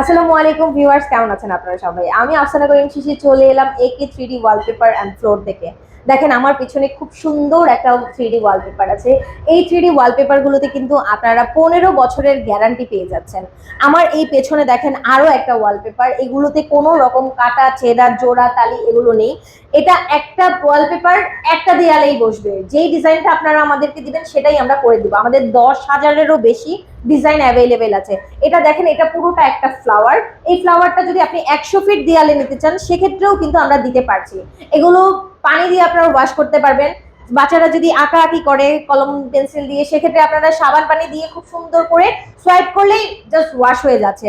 আসসালামু আলাইকুম ভিউয়ার্স, কেমন আছেন আপনারা সবাই? আমি আফসানা করিম শিশি চলে এলাম একে three D wallpaper and floor থেকে দেখেন, আমার পিছনে খুব সুন্দর একটা থ্রি ডি ওয়ালপেপার আছে। এই থ্রি ডি ওয়ালপেপারগুলোতে কিন্তু আপনারা পনেরো বছরের গ্যারান্টি পেয়ে যাচ্ছেন। আমার এই পেছনে দেখেন আরও একটা ওয়ালপেপার এগুলোতে কোনো রকম কাটা ছেঁড়া জোড়া, তালি এগুলো নেই। এটা একটা ওয়ালপেপার একটা দেয়ালেই বসবে। যেই ডিজাইনটা আপনারা আমাদেরকে দিবেন, সেটাই আমরা করে দিব। আমাদের দশ হাজারেরও বেশি ডিজাইন অ্যাভেলেবেল আছে। এটা দেখেন, এটা পুরোটা একটা ফ্লাওয়ার এই ফ্লাওয়ারটা যদি আপনি একশো ফিট দেয়ালে নিতে চান, সেক্ষেত্রেও কিন্তু আমরা দিতে পারছি। এগুলো পানি দিয়ে আপনারা ওয়াশ করতে পারবেন। বাচ্চারা যদি আঁকা আঁকি করে, কলম পেন্সিল দিয়ে, সেক্ষেত্রে আপনারা সাবান পানি দিয়ে খুব সুন্দর করে সোয়াইপ করলেই জাস্ট ওয়াশ হয়ে যাচ্ছে।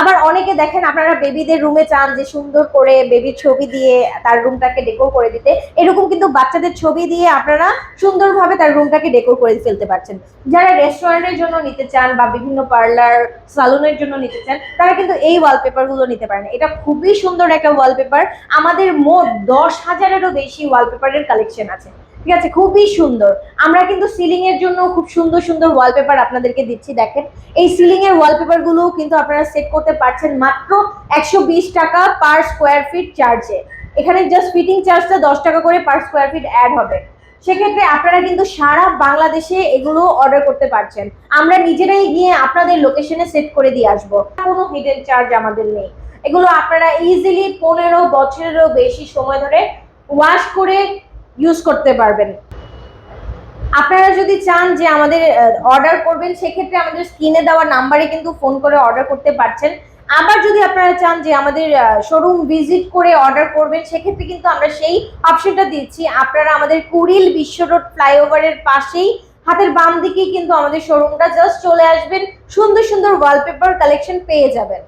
আবার অনেকে দেখেন আপনারা বেবিদের রুমে চান যে সুন্দর করে বেবির ছবি দিয়ে তার রুমটাকে ডেকোর করে দিতে, এরকম কিন্তু বাচ্চাদের ছবি দিয়ে আপনারা সুন্দরভাবে তার রুমটাকে ডেকোর করে ফেলতে পারছেন। যারা রেস্টুরেন্টের জন্য নিতে চান বা বিভিন্ন পার্লার সালুনের জন্য নিতে চান, তারা কিন্তু এই ওয়ালপেপারগুলো নিতে পারেন। এটা খুবই সুন্দর একটা ওয়ালপেপার আমাদের মোট দশ হাজারেরও বেশি ওয়ালপেপারের কালেকশন আছে। ঠিক আছে? খুবই সুন্দর। আমরা কিন্তু সিলিং এর জন্য খুব সুন্দর সুন্দর ওয়ালপেপার আপনাদেরকে দিচ্ছি, দেখেন। এই সিলিং এর ওয়ালপেপারগুলো কিন্তু আপনারা সেট করতে পারছেন মাত্র একশো বিশ টাকা পার স্কোয়ার ফিট চার্জে এখানে জাস্ট ফিটিং চার্জটা দশ টাকা করে পার স্কোয়ার ফিট অ্যাড হবে। সেক্ষেত্রে আপনারা কিন্তু সারা বাংলাদেশে এগুলো অর্ডার করতে পারছেন। আমরা নিজেরাই গিয়ে আপনাদের লোকেশনে সেট করে দিয়ে আসব। কোনো হিডেন চার্জ আমাদের নেই। এগুলো আপনারা ইজিলি পনেরো বছরেরও বেশি সময় ধরে ওয়াশ করে ইউজ করতে পারবেন। আপনারা যদি চান যে আমাদের অর্ডার করবেন, সেক্ষেত্রে আমাদের স্ক্রিনে দেওয়া নাম্বারে কিন্তু ফোন করে অর্ডার করতে পারছেন। আবার যদি আপনারা চান যে আমাদের শোরুম ভিজিট করে অর্ডার করবেন, সেক্ষেত্রে কিন্তু আমরা সেই অপশনটা দিচ্ছি। আপনারা আমাদের কুড়িল বিশ্ব রোড ফ্লাইওভারের পাশেই, হাতের বাম দিকেই কিন্তু আমাদের শোরুমটা জাস্ট চলে আসবেন। সুন্দর সুন্দর ওয়ালপেপার কালেকশন পেয়ে যাবেন।